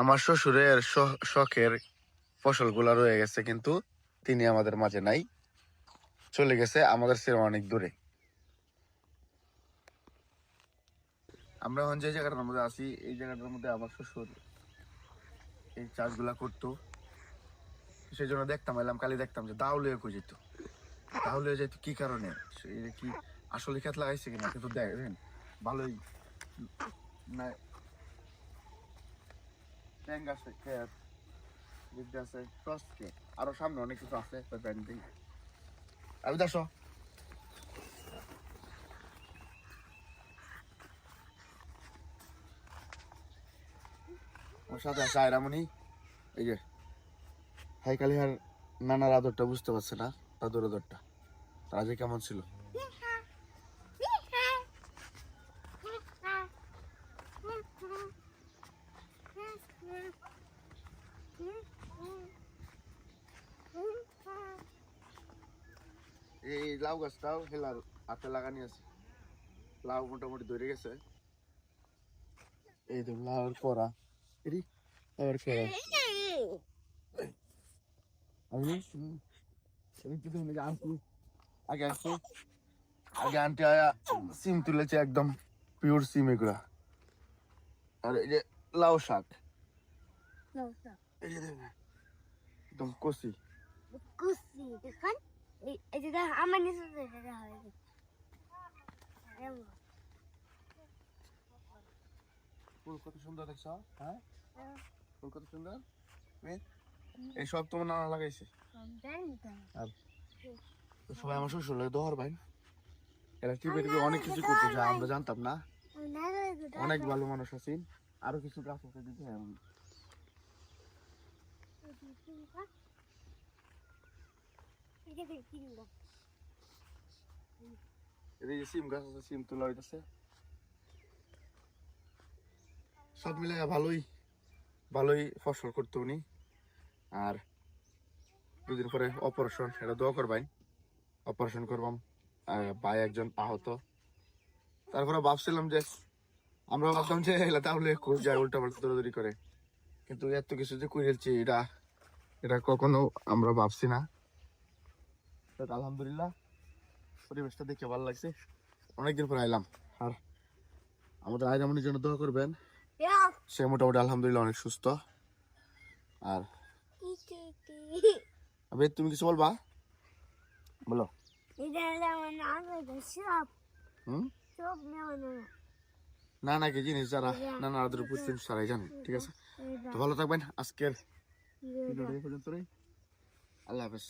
আমার শ্বশুরের শখের ফসলগুলা রয়ে গেছে, কিন্তু তিনি আমাদের মাঝে নাই। চলে গেছে আমাদের সে অনেক দূরে। আমরা এখন যে জায়গাটার মধ্যে আছি, এই জায়গাটার মধ্যে আমার শ্বশুর এই চাষগুলা করতো। সেই জন্য দেখতাম, এলাম কালি দেখতাম যে দাউলিয়া কই যেত। দাউলিয়া যেত, কি কারণে? কি আসলে খেত লাগাইছে কিনা? কিন্তু দেখেন, ভালোই না ট্যাং আছে দিকটা আছে টস ক্ষেত আরও সামনে অনেক কিছু আছে পেন্টিং আমি হাই নানার আদরটা বুঝতে পারছে না দাদুর আদরটা। তারা কেমন ছিল? এই লাউ গাছটাও হেলার হাতে লাগানি আছে। লাউ মোটামুটি ধরে গেছে। এই তো লাউর করা। এরি, লাউর করা। আমি আমি আগে আসো আগে আন্টি আয়া সিম তুলেছে একদম পিওর সিম এগুলা। আর এই যে লাউ শাক। এই যে দেখেন, একদম কষি কুসি দেখুন এই এই যে দেখ, আমার নিচে তো এটা হবে ফুল কত সুন্দর দেখছ হ্যাঁ ফুল কত সুন্দর এই, এই সব তোমার নানা লাগাইছে সবাই আমার শ্বশুর লাগে দহর ভাই এরা টিপে টিপে অনেক কিছু করতে যা আমরা জানতাম না অনেক ভালো মানুষ আছেন আরও কিছু গাছ আছে দিতে সব মিলে ভালোই ভালোই ফসল উনি। আর দুদিন পরে অপারেশন, এটা দোয়া করবাই অপারেশন করবাম ভাই একজন আহত। তারপরে ভাবছিলাম যে আমরা ভাবতাম যে তাহলে খুব যায় উল্টা পাল্টা দৌড়াদৌড়ি করে। কিন্তু এত কিছু যে করেছি এটা এটা কখনো আমরা ভাবছি না। আলহামদুলিল্লাহ, পরিবেশটা দেখে ভালো লাগছে। অনেকদিন পর আইলাম। আর আমাদের আয়রামনির জন্য দোয়া করবেন। সে মোটামুটি আলহামদুলিল্লাহ অনেক সুস্থ। আর তুমি কিছু বলবা? বলো। না না, কি জিনিস যারা না না, আদর বুঝতেন সারাই জানেন ঠিক আছে? তো ভালো থাকবেন। আজকের ভিডিওটা এই পর্যন্তই। আল্লাহ হাফেজ।